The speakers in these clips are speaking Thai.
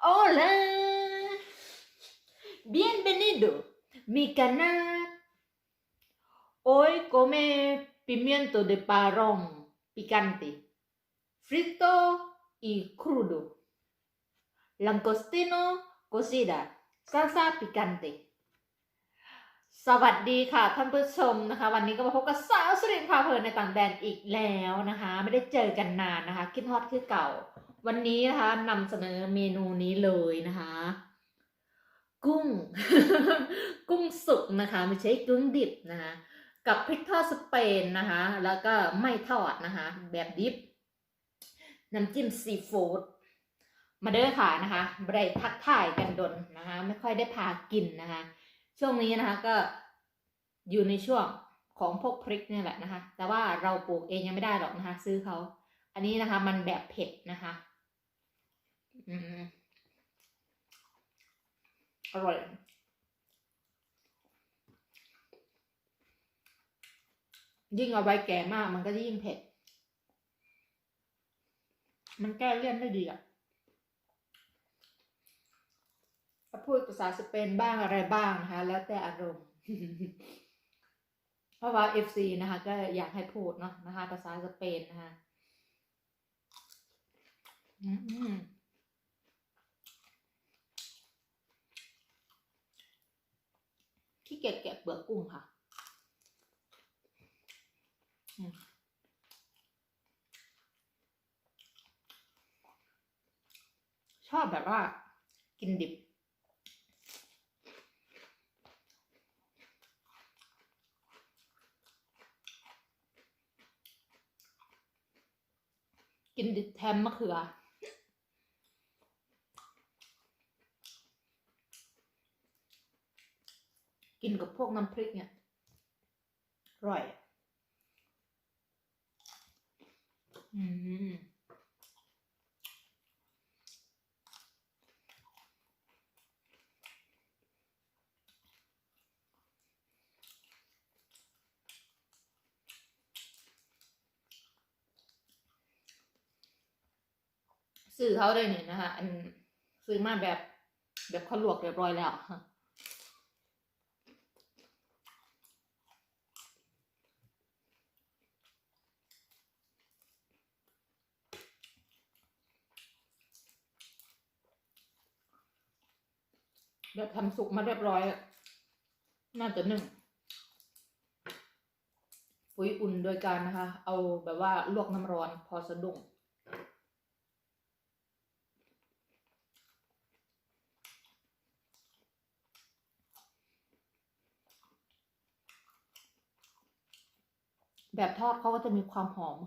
Hola. Bienvenido. Mi canal. Hoy come pimiento de parón picante, frito y crudo. Langostino cocida, salsa picante. สวัสดีค่ะท่านผู้ชมนะคะ วันนี้ก็มาพบกับสาวสุรินทร์พาเพลินในต่างแดนอีกแล้วนะคะ ไม่ได้เจอกันนานนะคะ คิดฮอตคือเก่า วันนี้นะคะนำเสนอเมนูนี้เลยนะคะ กุ้ง กุ้งสุกนะคะไม่ใช่กุ้งดิบนะคะ กับพริกทอดสเปนนะคะ แล้วก็ไม่ทอดนะคะ แบบดิบน้ำจิ้มซีฟู้ดมาเด้อค่ะนะคะไม่ได้ทักทายกันดนนะคะ ไม่ค่อยได้พากินนะคะ ช่วงนี้นะคะก็อยู่ในช่วงของพวกพริกเนี่ยแหละนะคะ แต่ว่าเราปลูกเองยังไม่ได้หรอกนะคะ ซื้อเขา อันนี้นะคะมันแบบเผ็ดนะคะ อืมอร่อยยิ่งเอาไวแก่มากมันก็ยิ่งเผ็ด มันแก้เลี่ยนได้ดีอะถ้าพูดภาษาสเปนบ้างอะไรบ้างนะคะ แล้วแต่อารมณ์ เพราะว่า FC นะคะ ก็อยากให้พูดเนาะนะคะ ภาษาสเปนนะคะ อืม ขี้เกียจแกะเปลือกกุ้งค่ะอชอบแบบว่ากินดิบ กินดิบแทนมะเขือ กินกับพวกน้ำพริกเนี่ยอร่อย อืมซื้อเขาได้เนี่ยนะคะอันซื้อมาแบบแบบเขาลวกเรียบร้อยแล้ว ค่ะแบบทำสุกมาเรียบร้อยน่าจะหนึ่งปุ๋ยอุ่นโดยการนะคะ เอาแบบว่าลวกน้ำร้อนพอสะดุ้งแบบทอดเขาก็จะมีความหอม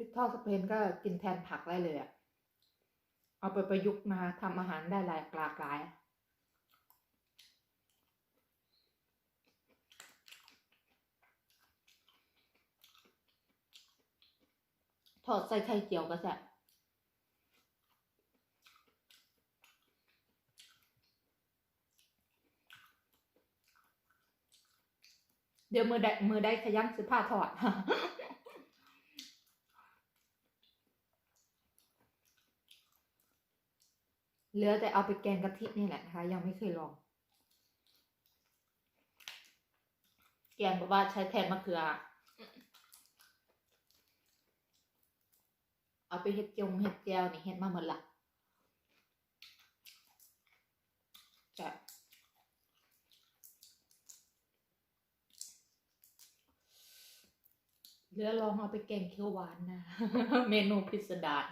พริกทอดสเปนก็กินแทนผักได้เลยอะเอาไปประยุกต์นะคะทำอาหารได้หลายหลากหลายทอดใส่ไข่เจียวก็แซ่บเดี๋ยวมือได้มือได้ขยันซื้อผ้าถอด เหลือแต่เอาไปแกงกะทินี่แหละนะคะ ยังไม่เคยลอง แกงแบบว่าใช้แทนมะเขือ เอาไปเฮ็ดจงเฮ็ดแจวนี่เฮ็ดมาหมดละจะเหลือลองเอาไปแกงเขียวหวานนะ เมนูพิสดาร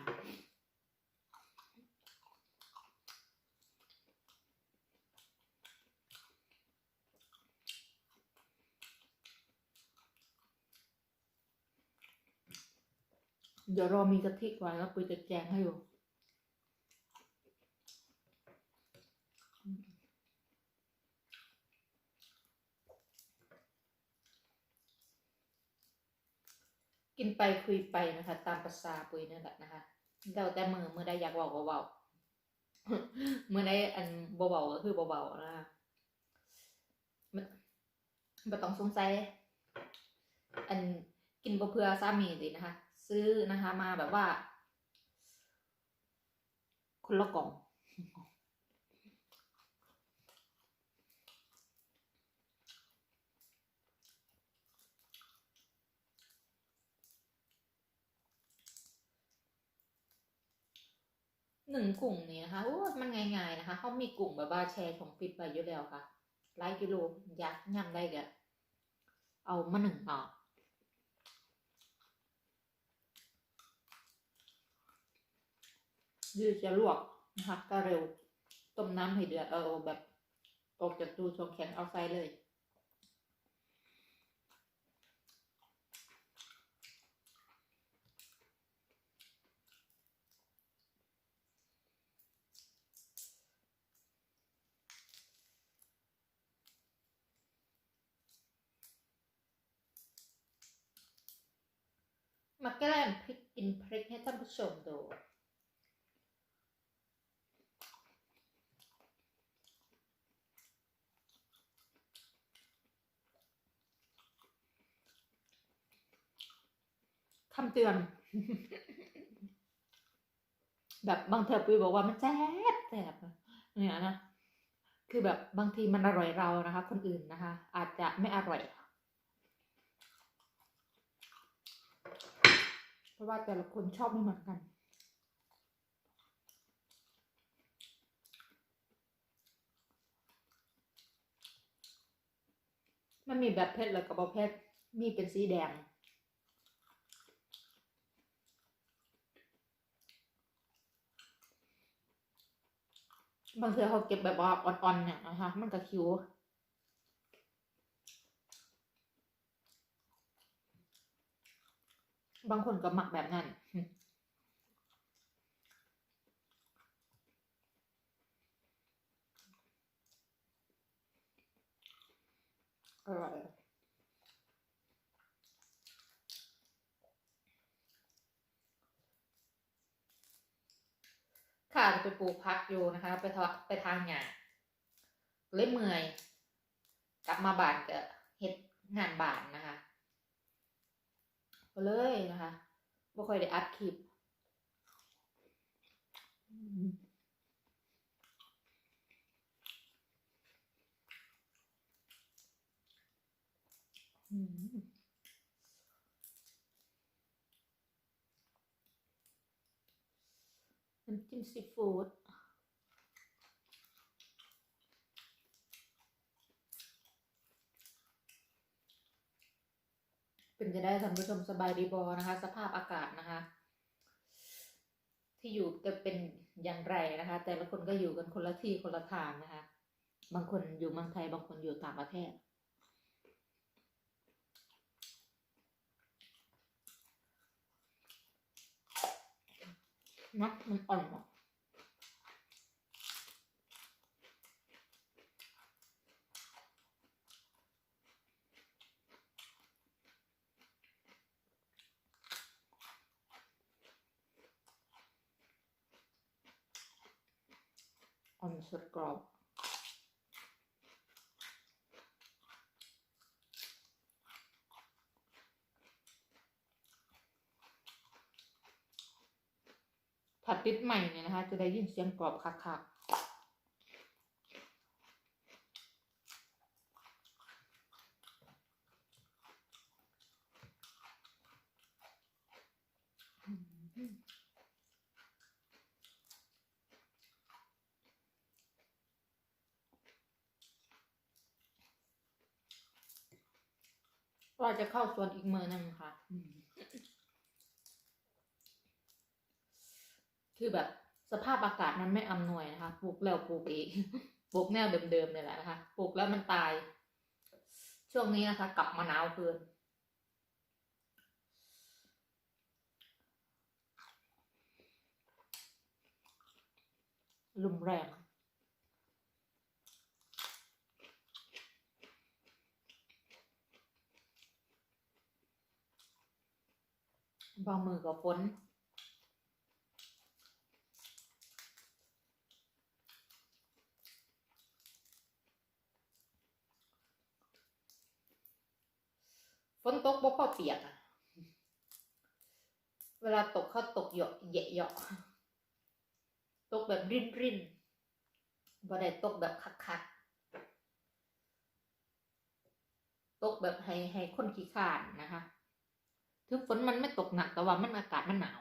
เดี๋ยวรอมีกะทิไว้แล้วปุยจะแจงให้อยู่กินไปคุยไปนะคะ ตามภาษาปุยนั่นแหละนะคะเดาแต่มือมือได้อยากเบาเบาเมื่อได้อันเบาๆก็คือเบาๆนะคะบ่ต้องสงสัย อันกินเพื่อสามีสินะคะ ซื้อนะคะมาแบบว่า คนละกล่องหนึ่งกลุ่มนี้นะคะโอ้มันง่ายๆนะคะ เขามีกลุ่มแบบว่าแชร์ของฟิตไปอยู่แล้วค่ะหลายกิโลยากยำได้ก็เอามาหนึ่งต่อ ยืดจะลวกนะคะก็เร็ว ต้มน้ำให้เดือด เอาแบบออกจากตู้ชงแข็งเอาใส่เลย มาแกล้มพริกกินพริกให้ท่านผู้ชมดู คำเตือน แบบบางเทอปุยบอกว่ามันแซ่บแซ่บเนี่ยนะคือแบบบางทีมันอร่อยเรานะคะ คนอื่นนะคะ อาจจะไม่อร่อย เพราะว่าแต่ละคนชอบไม่เหมือนกันมันมีแบบเผ็ดแล้วก็บ่เผ็ดมีเป็นสีแดง บางทีเขาเก็บแบบว่าอ่อนๆเนี่ยนะคะ มันก็คิวบางคนก็หมักแบบนั้น อร่อย ค่ะจะ ไปปลูกพักอยู่นะคะ ไปทอไปทางหยาเลยเมื่อย กลับมาบ้านก็เฮ็ดงานบ้านนะคะก็เลยนะคะบ่ค่อยได้อัดคลิปอืมอืม น้ำจิ้มซีฟู้ดเป็นจะได้ท่านผู้ชมสบายดีบอนะคะ สภาพอากาศนะคะ ที่อยู่จะเป็นอย่างไรนะคะ แต่ละคนก็อยู่กันคนละที่คนละทางนะคะ บางคนอยู่เมืองไทยบางคนอยู่ต่างประเทศ เนอะมันอ่อนอะอ่อนสุ ดกรอบถ้าติดใหม่เนี่ยนะคะ จะได้ยินเสียงกรอบคักๆอืมว่าจะเข้าสวนอีกมือหนึงค่ะอืม คือแบบสภาพอากาศมันไม่อำนวยนะคะ ปลูกแล้วปลูกอีก ปลูกแนวเดิมๆเนี่ยแหละนะคะ ปลูกแล้วมันตาย ช่วงนี้นะคะ กลับมาหนาวเกินลมแรงบางมือกับฝน อ ฝนตกบ่อเปียกอะเวลาตกเขาตกเหยาะเหยะเหยาะตกแบบรินรินบ่ได้ตกแบบคักคักตกแบบให้ให้คนขี้ขานนะคะ ถึงฝนมันไม่ตกหนักแต่ว่ามันอากาศมันหนาว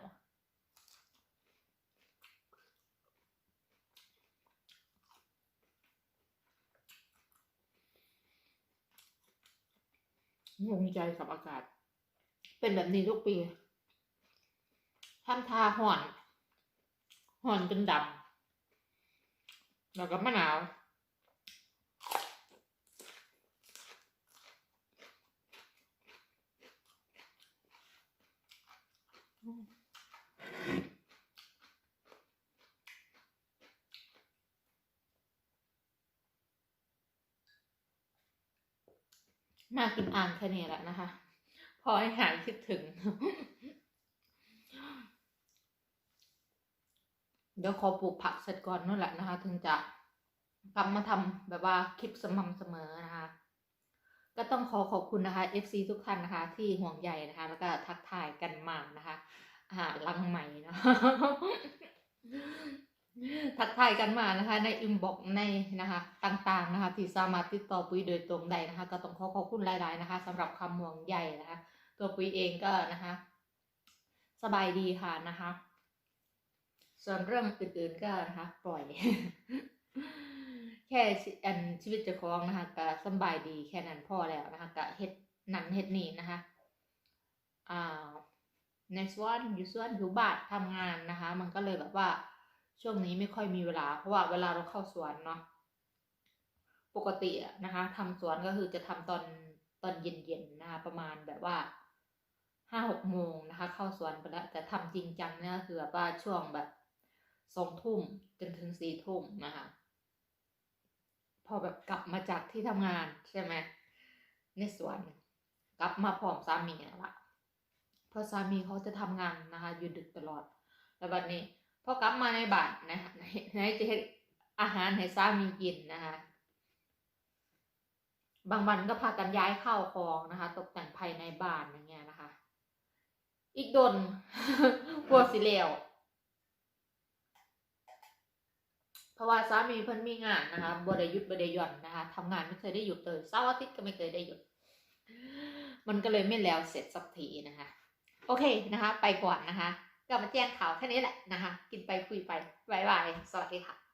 งงใจกับอากาศ เป็นแบบนี้ทุกปีทำทาห่อนห่อนจนดำแล้วก็มะนาวม มากินอ่างแค่นี้แหละนะคะ พอให้หายคิดถึง เดี๋ยวขอปลูกผักเสร็จก่อนนั่นแหละนะคะ ถึงจะกลับมาทำแบบว่าคลิปสม่ำเสมอนะคะ ก็ต้องขอขอบคุณนะคะ FC ทุกท่านนะคะ ที่ห่วงใยนะคะ แล้วก็ทักทายกันมานะคะอ่าลังใหม่นะ ทักทายกันมานะคะในอินบ็อกในนะคะต่างๆนะคะที่สามารถติดต่อปุ้ยโดยตรงได้นะคะ ก็ต้องขอขอบคุณหลาย ๆนะคะสำหรับความห่วงใยนะคะ ตัวปุ้ยเองก็นะคะ สบายดีค่ะนะคะ ส่วนเรื่องอื่นๆก็นะคะปล่อย แค่ชีอันชีวิตเจ้าของนะคะก็สบายดีแค่นั้นพอแล้วนะคะก็เฮ็ดนั่นเฮ็ดนี่นะคะอ่าในส่วนอยู่ส่วนอยู่บานทำงานนะคะ มันก็เลยแบบว่า ช่วงนี้ไม่ค่อยมีเวลา เพราะว่าเวลาเราเข้าสวนเนาะปกตินะคะทำสวนก็คือจะทำตอนตอนเย็นๆนะคะประมาณแบบว่าห้าหกโมงนะคะ เข้าสวนไปแล้วแต่ทำจริงจังเนี่ยคือแบบว่าช่วงแบบสองทุ่มจนถึงสี่ทุ่มนะคะ พอแบบกลับมาจากที่ทำงานใช่ไหมในสวนกลับมาพร้อมสามีนั่นละเพราะสามีเขาจะทำงานนะคะ อยู่ดึกตลอด แล้วบัดนี้ พอกลับมาในบ้านนะคะไหนจะเฮ็ดอาหารให้สามีกินนะคะ บางวันก็พากันย้ายเข้าวของนะคะ ตกแต่งภายในบ้านอย่างเงี้ยนะคะ อีกดนกลัวสิเลวเพราะว่าสามีเพิ่นมีงานนะคะบ่ได้หยุดบ่ได้หย่อนนะคะทำงานไม่เคยได้หยุดเลยเสาร์อาทิตย์ก็ไม่เคยได้หยุด มันก็เลยไม่แล้วเสร็จสักทีนะคะ โอเคนะคะ ไปก่อนนะคะ ก็มาแจ้งข่าวแค่นี้แหละนะคะ กินไปคุยไปบายบายสวัสดีค่ะ